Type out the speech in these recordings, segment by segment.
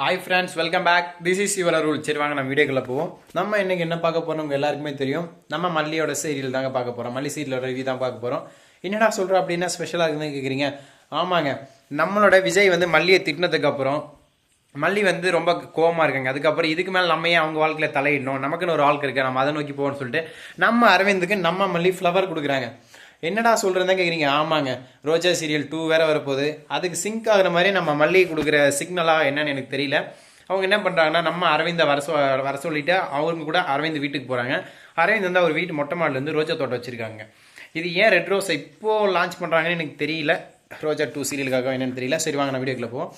Hi friends welcome back this is your rule சரி வாங்க நம்ம வீடியோக்குள்ளே போவோம். நம்ம இன்றைக்கி என்ன பார்க்க போகிறோம் உங்கள் எல்லாருக்குமே தெரியும். நம்ம மல்லியோட சீரியல் தாங்க பார்க்க போகிறோம் மல்லி சீரியலோட ரிவ்யூ தான் பார்க்க போகிறோம் என்னடா சொல்கிறோம் அப்படின்னா ஸ்பெஷலாக இருக்குதுன்னு கேட்குறீங்க ஆமாங்க. நம்மளோட விஜய் வந்து மல்லியை திட்டினதுக்கப்புறம் மல்லி வந்து ரொம்ப கோவமாக இருக்காங்க. அதுக்கப்புறம் இதுக்கு மேலே நம்ம ஏன் அவங்க வாழ்க்கையில் தலையிடணும்? நமக்குன்னு ஒரு வாழ்க்கை இருக்குது நம்ம அதை நோக்கி போகணும்னு சொல்லிட்டு நம்ம அரவிந்துக்கு நம்ம மல்லி ஃப்ளவர் கொடுக்குறாங்க. என்னடா சொல்கிறதா கேட்குறீங்க ஆமாங்க. ரோஜா சீரியல் டூ வேறு வரப்போகுது. அதுக்கு சிங்க் ஆகிற மாதிரி நம்ம மல்லிகை கொடுக்குற சிக்னலாக என்னன்னு எனக்கு தெரியல. அவங்க என்ன பண்ணுறாங்கன்னா நம்ம அரவிந்த வர சொ வர சொல்லிவிட்டு அவங்க கூட அரவிந்த் வீட்டுக்கு போகிறாங்க அரவிந்த் வந்து அவர் வீட்டு மொட்டை மாடிலேருந்து ரோஜா தோட்டம் வச்சுருக்காங்க. இது ஏன் ரெட் ரோஸை இப்போது லான்ச் பண்ணுறாங்கன்னு எனக்கு தெரியல. ரோஜா டூ சீரியலுக்காக என்னென்னு தெரியல. சரி வாங்க நான் வீடியோக்குள்ளே போவோம்.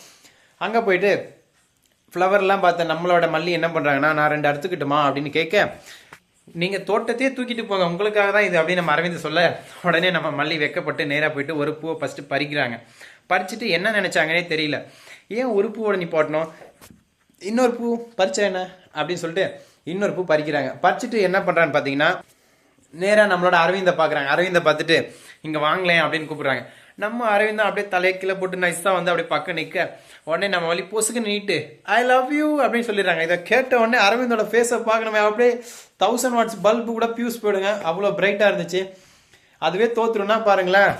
அங்கே போயிட்டு ஃப்ளவர்லாம் பார்த்த நம்மளோட மல்லி என்ன பண்ணுறாங்கன்னா நான் ரெண்டு அறுத்துக்கிட்டுமா? அப்படின்னு கேட்க நீங்கள் தோட்டத்தையே தூக்கிட்டு போங்க. உங்களுக்காக தான் இது அப்படின்னு நம்ம அரவிந்த் சொல்ல உடனே நம்ம மல்லி வெக்கப்பட்டு நேராக போயிட்டு ஒரு பூவை ஃபஸ்ட்டு பறிக்கிறாங்க. பறிச்சுட்டு என்ன நினச்சாங்கன்னே தெரியல. ஏன் ஒரு பூவோட நீ போட்டணும் இன்னொரு பூ பறிச்சா என்ன? அப்படின்னு சொல்லிட்டு இன்னொரு பூ பறிக்கிறாங்க. பறிச்சுட்டு என்ன பண்ணுறான்னு பார்த்தீங்கன்னா நேராக நம்மளோட அரவிந்தை பார்க்குறாங்க. அரவிந்தை பார்த்துட்டு இங்கே வாங்கலேன் அப்படின்னு கூப்பிடுறாங்க. நம்ம அரவிந்தம் அப்படியே தலையை கீழே போட்டு நைஸாக வந்து அப்படியே பக்கம் நிற்க உடனே நம்ம வழி பொசுக்கு நீட்டு ஐ லவ் யூ அப்படின்னு சொல்லிடுறாங்க. இதை கேட்ட உடனே அரவிந்தோட ஃபேஸை பார்க்கணுமே அப்படியே தௌசண்ட் வாட்ஸ் பல்பு கூட பியூஸ் போயிடுங்க. அவ்வளோ பிரைட்டாக இருந்துச்சு. அதுவே தோத்துருன்னா பாருங்களேன்.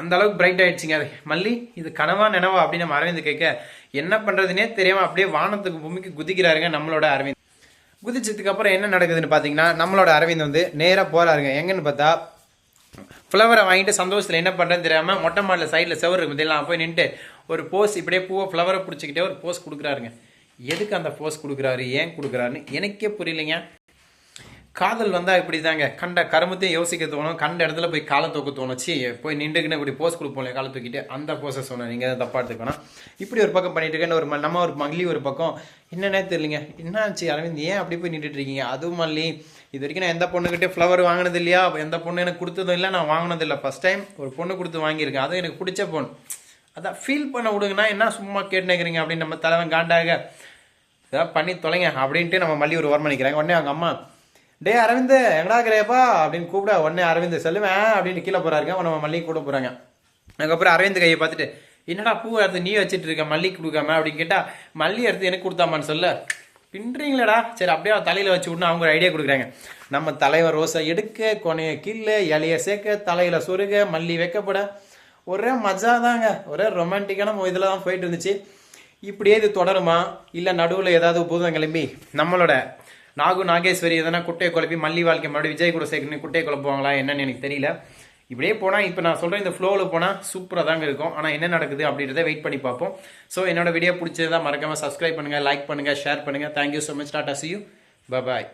அந்த அளவுக்கு பிரைட் ஆயிடுச்சுங்க அது. மல்லி இது கனவா நினவா அப்படின்னு நம்ம அரவிந்த் கேட்க என்ன பண்ணுறதுனே தெரியாமல் அப்படியே வானத்துக்கு பூமிக்கு குதிக்கிறாருங்க நம்மளோட அரவிந்த். குதிச்சதுக்கு அப்புறம் என்ன நடக்குதுன்னு பார்த்தீங்கன்னா நம்மளோட அரவிந்த் வந்து நேராக போகிறாருங்க எங்கன்னு பார்த்தா ஃப்ளவரை வாங்கிட்டு சந்தோஷத்தில் என்ன பண்ணுறேன்னு தெரியாமல் மொட்டை மாடியில் சைடில் செவர் இருக்கு இதெல்லாம் போய் நின்றுட்டு ஒரு போஸ் இப்படியே பூவை ஃப்ளவரை பிடிச்சிக்கிட்டே ஒரு போஸ் கொடுக்குறாருங்க. எதுக்கு அந்த போஸ் கொடுக்குறாரு? ஏன் கொடுக்குறாருன்னு எனக்கே புரியலைங்க. காதல் வந்தால் இப்படி தாங்க கண்ட கருமத்தையும் யோசிக்க தோணும். கண்ட இடத்துல போய் காலை தூக்க தோணுச்சு போய் நின்றுக்குன்னு இப்படி போஸ் கொடுப்போம்ல காலை தூக்கிட்டு அந்த போஸை சொன்னேன். நீங்கள் அதை தப்பாக எடுத்துக்கணும் இப்படி ஒரு பக்கம் பண்ணிட்டு இருக்கேன். ஒரு ம- நம்ம ஒரு மல்லி ஒரு பக்கம். என்னன்னே தெரியலங்க. என்னாச்சு அரவிந்த்? ஏன் அப்படி போய் நின்றுட்டு இருக்கீங்க? அதுவும் மல்லி. இது வரைக்கும் நான் எந்த பொண்ணுக்கிட்டே ஃப்ளவர் வாங்கினது இல்லையா? எந்த பொண்ணு எனக்கு கொடுத்ததும் இல்லை நான் வாங்கினது இல்லை ஃபஸ்ட் டைம் ஒரு பொண்ணு கொடுத்து வாங்கியிருக்கேன். அதுவும் எனக்கு பிடிச்ச பொண்ணு. அதான் ஃபீல் பண்ண விடுங்கண்ணா என்ன சும்மா கேட்டுக்கிறீங்க அப்படின்னு நம்ம தலைவன் காண்டாக ஏதாவது பண்ணி தொலைங்க அப்படின்ட்டு நம்ம மல்லி ஒரு ஓரமாக நிற்கிறாங்க உடனே அவங்க அம்மா டே அரவிந்த் எங்கடா கிரேப்பா அப்படின்னு கூப்பிட உடனே அரவிந்த் செல்லுவேன் அப்படின்னு கீழே போறாருங்க அவன் நம்ம மல்லி கூட போகிறாங்க அதுக்கப்புறம் அரவிந்த் கையை பார்த்துட்டு என்னடா பூ எடுத்து நீ வச்சுட்டு இருக்க மல்லி கொடுக்காம? அப்படின்னு கேட்டால் மல்லி எடுத்து எனக்கு கொடுத்தாமான்னு சொல்ல. பின்றீங்களேடா. சரி அப்படியே தலையில் தலையில வச்சு விடணும் அவங்க ஒரு ஐடியா கொடுக்குறாங்க. நம்ம தலைவர் ரோஸை எடுக்க கொனைய கில்ல இலைய சேர்க்க தலையில சொருக மல்லி வைக்கப்பட. ஒரே மஜா தாங்க. ஒரே ரொமான்டிக்கான இதில் தான் போயிட்டு இருந்துச்சு. இப்படியே இது தொடருமா? இல்லை நடுவில் ஏதாவது பூதம் கிளம்பி நம்மளோட நாகு நாகேஸ்வரி எதனா குட்டையை குழப்பி மல்லி வாழ்க்கை மறுபடியும் விஜய் கூட சேர்க்கணும் குட்டையை குழப்புவாங்களா? என்னன்னு எனக்கு தெரியல. இப்படியே போனால் இப்போ நான் சொல்கிறேன் இந்த ஃப்ளோவில் போனால் சூப்பராக தாங்க இருக்கும். ஆனால் என்ன நடக்குது அப்படின்றத வெயிட் பண்ணி பார்ப்போம். ஸோ என்னோட வீடியோ பிடிச்சதா மறக்காமல் சப்ஸ்கிரைப் பண்ணுங்கள் லைக் பண்ணுங்கள் ஷேர் பண்ணுங்கள் thank you so much tata see you bye